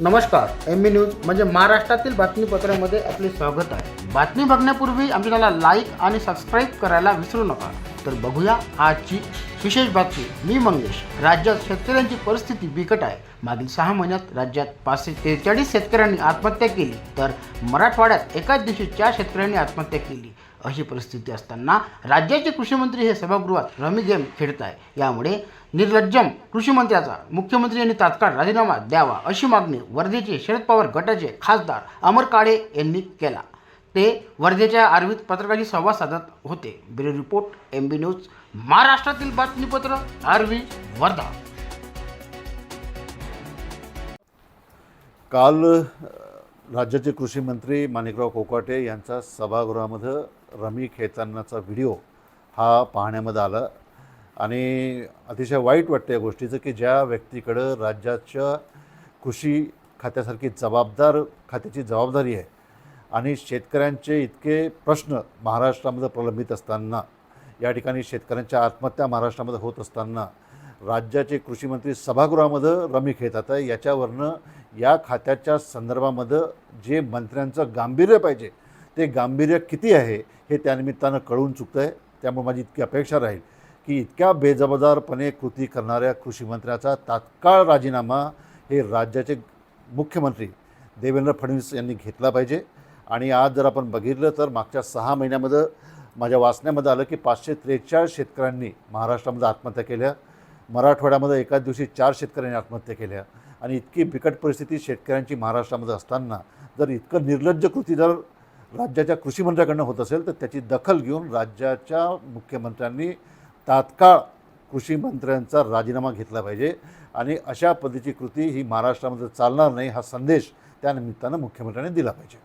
नमस्कार M B news म्हणजे महाराष्ट्रातील बातमीपत्रामध्ये आपले स्वागत आहे. बातमी बघण्यापूर्वी आमच्या चॅनलला लाईक आणि सबस्क्राईब करायला विसरू नका. तर बघूया आजची विशेष बातमी. मी मंगेश. राज्यात शेतकऱ्यांची परिस्थिती बिकट आहे. मागील सहा महिन्यात राज्यात पाचशे त्रेचाळीस शेतकऱ्यांनी आत्महत्या केली. तर मराठवाड्यात एकाच दिवशी चार शेतकऱ्यांनी आत्महत्या केली. अशी परिस्थिती असताना राज्याचे कृषीमंत्री हे सभागृहात रमी गेम खेळत आहे यामुळे निर्लज्जम कृषीमंत्र्याचा मुख्यमंत्री यांनी तात्काळ राजीनामा द्यावा अशी मागणी वर्धेचे शरद पवार गटाचे खासदार अमर काळे यांनी केला. ते वर्धेच्या आर्वीत पत्रकाशी संवाद साधत होते. Bureau report M B news महाराष्ट्रातील बातमीपत्र आर्वी वर्धा. काल राज्याचे कृषी मंत्री माणिकराव कोकाटे यांचा सभागृहामध्ये रमी खेळतानाचा व्हिडिओ हा पाहण्यामध्ये आला. आणि अतिशय वाईट वाटतं या गोष्टीचं की ज्या व्यक्तीकडं राज्याच्या कृषी खात्यासारखी जबाबदार खात्याची जबाबदारी आहे आणि शेतकऱ्यांचे इतके प्रश्न महाराष्ट्रामध्ये प्रलंबित असताना या ठिकाणी शेतकऱ्यांच्या आत्महत्या महाराष्ट्रामध्ये होत असताना राज्याचे कृषीमंत्री सभागृहामध्ये रमी खेळतात आहे याच्यावरनं या खात्याच्या संदर्भामध्ये जे मंत्र्यांचं गांभीर्य पाहिजे ते गांभीर्य किती आहे हे त्यानिमित्तानं कळून चुकतं आहे त्यामुळे माझी इतकी अपेक्षा राहील की इतक्या बेजबाबदारपणे कृती करणाऱ्या कृषीमंत्र्याचा तात्काळ राजीनामा हे राज्याचे मुख्यमंत्री देवेंद्र फडणवीस यांनी घेतला पाहिजे. आणि आज जर आपण बघितलं तर मागच्या सहा महिन्यामध्ये माझ्या वाचण्यामध्ये आलं की पाचशे त्रेचाळीस शेतकऱ्यांनी महाराष्ट्रामध्ये आत्महत्या केल्या. मराठवाड्यामध्ये एकाच दिवशी चार शेतकऱ्यांनी आत्महत्या केल्या. आणि इतकी बिकट परिस्थिती शेतकऱ्यांची महाराष्ट्रामध्ये असताना जर इतकं निर्लज्ज कृती जर राज्याच्या कृषी मंत्र्याकडनं होत असेल तर त्याची दखल घेऊन राज्याच्या मुख्यमंत्र्यांनी तात्काळ कृषी मंत्र्यांचा राजीनामा घेतला पाहिजे. आणि अशा पद्धतीची कृती ही महाराष्ट्रामध्ये चालणार नाही हा संदेश त्यानिमित्तानं मुख्यमंत्र्यांनी दिला पाहिजे.